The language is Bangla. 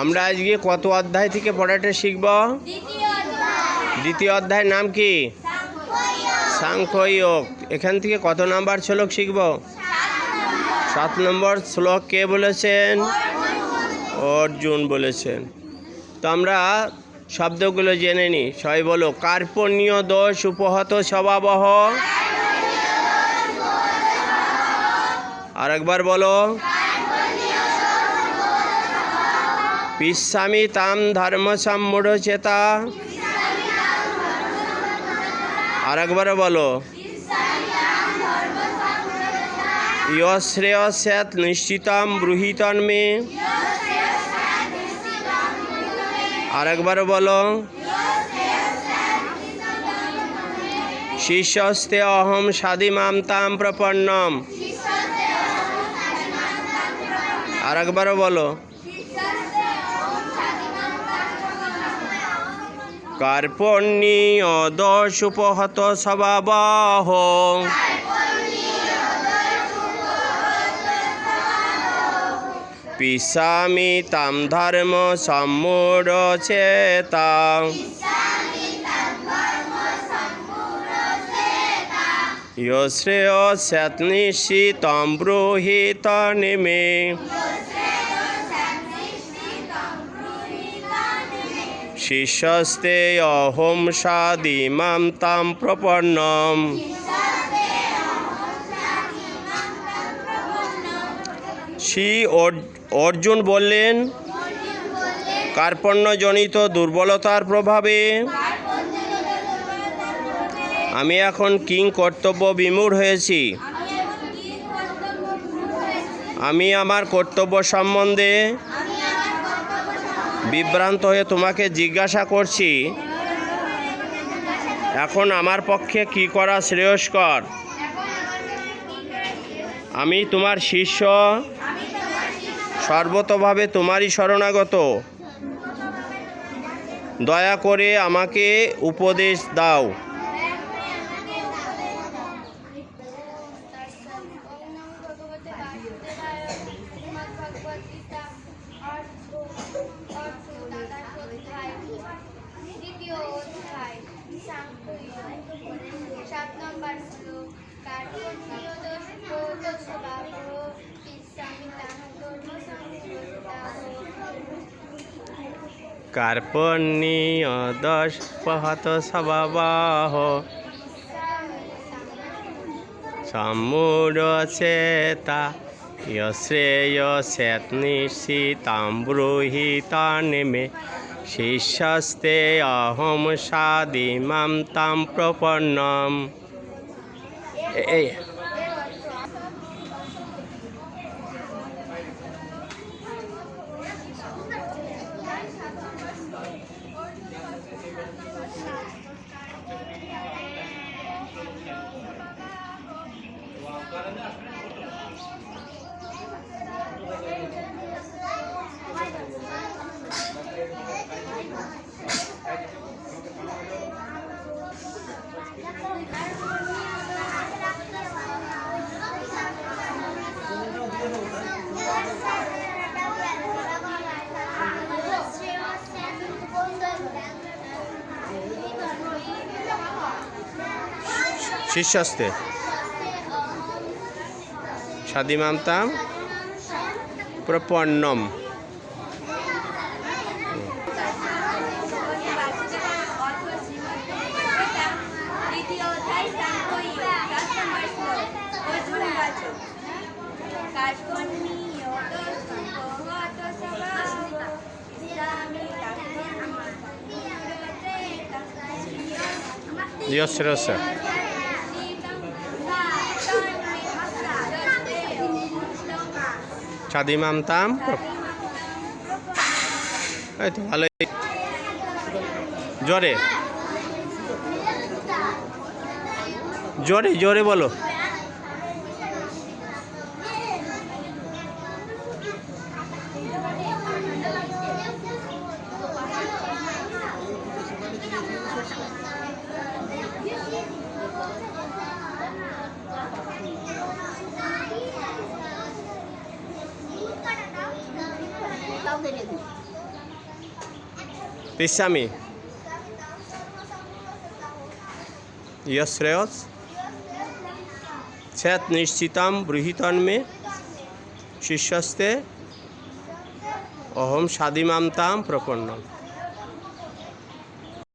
আমরা আজকে কত অধ্যায় থেকে পড়াটা শিখব? দ্বিতীয় অধ্যায় অধ্যায়ের নাম কি? সাংখ্যয়োগ। এখান থেকে কত নাম্বার শ্লোক শিখব? সাত নম্বর শ্লোক কে বলেছেন? অর্জুন বলেছেন। তো আমরা শব্দগুলো জেনে নিই সবাই বলো, কার্পণ্য দোষ উপহত স্বভাবহ? আরেকবার বলো। পিস্বামি তাম ধর্ম সম্মূঢ় চেতা আরেকবার বলো। ইয়শ্রেয় স্যাত নিশ্চিতম ব্রুহিতন মে আরেকবার বলো। শিষ্যস্তে অহম সাদিমাম তাম প্রপন্নম। আরেকবার বলো। কার্পণ্যীয় দোষ উপহত স্বভাবাহ। পিসামি তাম ধর্ম সম্মূঢ় চেতা স্যাত নিশ্চিতম ব্রূহিত নিমে শিষ্যস্তে অহম সাদিমাম তাম প্রপন্নম। শ্রী অর- অর্জুন বললেন, কার্পণ্যজনিত দুর্বলতার প্রভাবে আমি এখন কিং কর্তব্য বিমূঢ় হয়েছি। আমি আমার কর্তব্য সম্বন্ধে বিভ্রান্ত হয়ে তোমাকে জিজ্ঞাসা করছি, এখন আমার পক্ষে কি করা শ্রেয়স্কর? আমি তোমার শিষ্য, সর্বতভাবে তোমারই শরণাগত। দয়া করে আমাকে উপদেশ দাও দ্বিতীয় অধ্যায় সাংখ্যযোগ। সাত নম্বর শ্লোক কার্পণ্যীয় দোষ ক্রোধ স্বভাব পিস্যামি তাম ধর্ম সংস্কৃতাঃ। কার্পণ্যীয় দশ পহত স্বভাবাহ। সম্মূঢ় চেতা শ্রেয় স্যাত নিশ্চিতাম ব্রূহিতান মে শিষ্যস্তে অহম সাদিমাম তাম প্রপন্নম। এই। শিষ্যস্তে সাদিমাম তাম প্রপন্নম দ্বিতীয় অধ্যায় সাংখ্যযোগ। দশ নম্বর শ্লোক। অর্জুন বাচক। কার্পণ্যীয় দোষ সম্ভবত স্বভাব। ইসলামী ধর্ম সম্মূঢ় যশ্রস সাদিমাম তাম। মামতাম এই তো ভালোই। জোরে। জোরে জোরে বলো। পিসামি यश श्रेयस छत निश्चितम बृहितन्मे शिष्यस्ते अहम साधिमामताम प्रपन्नम